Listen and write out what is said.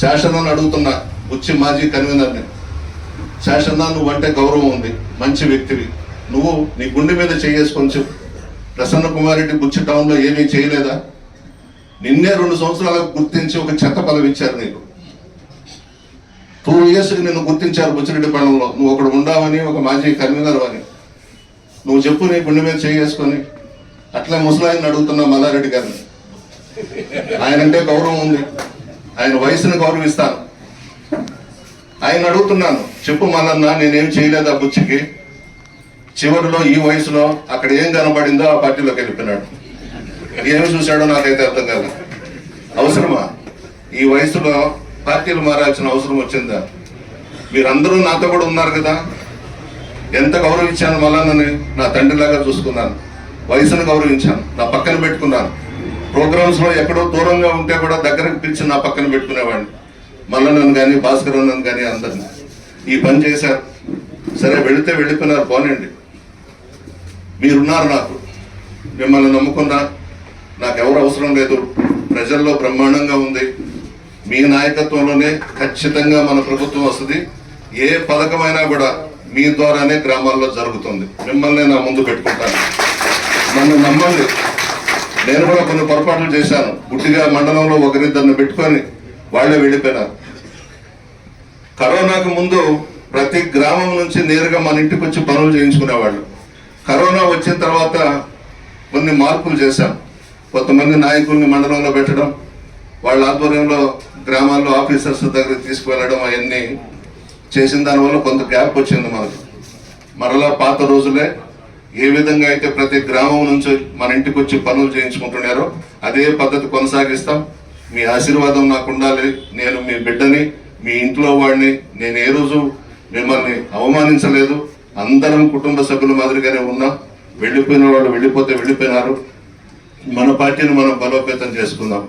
శాసనాన్ని అడుగుతున్నా బుచ్చి మాజీ కన్వీనర్ని శాసనా నువ్వు అంటే గౌరవం ఉంది మంచి వ్యక్తివి. నువ్వు నీ గుండె మీద చేసుకొని చెప్పు. ప్రసన్న కుమార్ రెడ్డి బుచ్చి టౌన్లో ఏమీ చేయలేదా? నిన్నే రెండు సంవత్సరాలకు గుర్తించి ఒక చెత్త పదవి ఇచ్చారు నీకు. టూ ఇయర్స్కి నిన్ను గుర్తించారు బుచ్చిరెడ్డి పడంలో నువ్వు ఒకడు ఉండావని ఒక మాజీ కన్వీనర్ అని. నువ్వు చెప్పు నీ గుండె మీద చేసుకొని అట్లే ముసలాయిని అడుగుతున్నా మల్లారెడ్డి గారిని. ఆయనంటే గౌరవం ఉంది. ఆయన వయసును గౌరవిస్తాను. ఆయన అడుగుతున్నాను చెప్పు మల్లన్న నేనేం చేయలేదు ఆ బుచ్చికి. చివరిలో ఈ వయసులో అక్కడ ఏం కనబడిందో ఆ పార్టీలోకి వెళ్ళిపోయినాడు. ఏమి చూశాడో నాకైతే అర్థం కాదు. అవసరమా? ఈ వయసులో పార్టీలు మారాల్సిన అవసరం వచ్చిందా? మీరందరూ నాతో కూడా ఉన్నారు కదా? ఎంత గౌరవించాను మళ్ళా నా తండ్రిలాగా చూసుకున్నాను. వయసును గౌరవించాను నా పక్కన పెట్టుకున్నాను. ప్రోగ్రామ్స్లో ఎక్కడో దూరంగా ఉంటే కూడా దగ్గరకు పిలిచి నా పక్కన పెట్టుకునేవాడిని. మల్లన్నను కానీ భాస్కర్ అన్నను కానీ అందరిని. ఈ పని చేశారు. సరే వెళితే వెళ్ళిపోయినారు పోనండి. మీరున్నారు నాకు. మిమ్మల్ని నమ్ముకున్నా నాకు ఎవరు అవసరం లేదు. ప్రజల్లో బ్రహ్మాండంగా ఉంది. మీ నాయకత్వంలోనే ఖచ్చితంగా మన ప్రభుత్వం వస్తుంది. ఏ పథకమైనా కూడా మీ ద్వారానే గ్రామాల్లో జరుగుతుంది. మిమ్మల్ని నా ముందు పెట్టుకుంటాను. నన్ను నమ్మండి. నేను కూడా కొన్ని పొరపాట్లు చేశాను. గుడ్డిగా మండలంలో ఒకరిద్దరిని పెట్టుకొని వాళ్ళే వెళ్ళిపోయినారు. కరోనాకు ముందు ప్రతి గ్రామం నుంచి నేరుగా మన ఇంటికి వచ్చి పనులు చేయించుకునేవాళ్ళు. కరోనా వచ్చిన తర్వాత కొన్ని మార్పులు చేశాం. కొంతమంది నాయకుల్ని మండలంలో పెట్టడం వాళ్ళ ఆధ్వర్యంలో గ్రామాల్లో ఆఫీసర్స్ దగ్గర తీసుకువెళ్ళడం అవన్నీ చేసిన దానివల్ల కొంత గ్యాప్ వచ్చింది మనకు మరలా పాత రోజులే ఏ విధంగా అయితే ప్రతి గ్రామం నుంచి మన ఇంటికి వచ్చి పనులు చేయించుకుంటున్నారో అదే పద్ధతి కొనసాగిస్తాం. మీ ఆశీర్వాదం నాకు ఉండాలి. నేను మీ బిడ్డని మీ ఇంట్లో వాడిని నేను ఏ రోజు మిమ్మల్ని అవమానించలేదు. అందరం కుటుంబ సభ్యుల మాదిరిగానే ఉన్నాం. వెళ్ళిపోయిన వాళ్ళు వెళ్ళిపోతే వెళ్ళిపోయినారు. మన పార్టీని మనం బలోపేతం చేసుకుందాం.